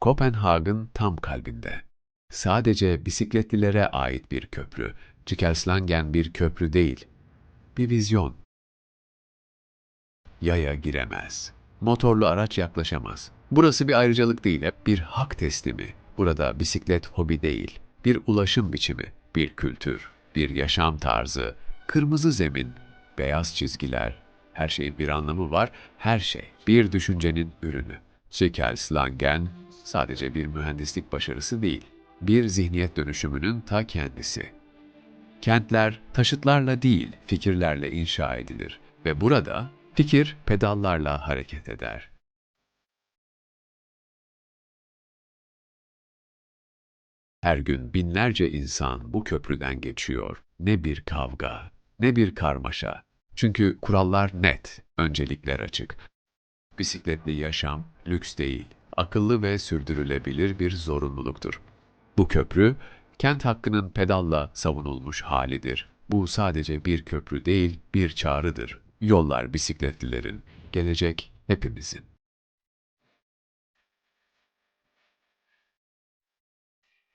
Kopenhag'ın tam kalbinde. Sadece bisikletlilere ait bir köprü. Cikelslangen bir köprü değil. Bir vizyon. Yaya giremez. Motorlu araç yaklaşamaz. Burası bir ayrıcalık değil, hep bir hak teslimi. Burada bisiklet hobi değil, bir ulaşım biçimi, bir kültür, bir yaşam tarzı, kırmızı zemin, beyaz çizgiler, her şeyin bir anlamı var, her şey bir düşüncenin ürünü. Cikelslangen sadece bir mühendislik başarısı değil, bir zihniyet dönüşümünün ta kendisi. Kentler taşıtlarla değil, fikirlerle inşa edilir ve burada fikir pedallarla hareket eder. Her gün binlerce insan bu köprüden geçiyor. Ne bir kavga, ne bir karmaşa. Çünkü kurallar net, öncelikler açık. Bisikletli yaşam lüks değil, akıllı ve sürdürülebilir bir zorunluluktur. Bu köprü, kent hakkının pedalla savunulmuş halidir. Bu sadece bir köprü değil, bir çağrıdır. Yollar bisikletlilerin, gelecek hepimizin.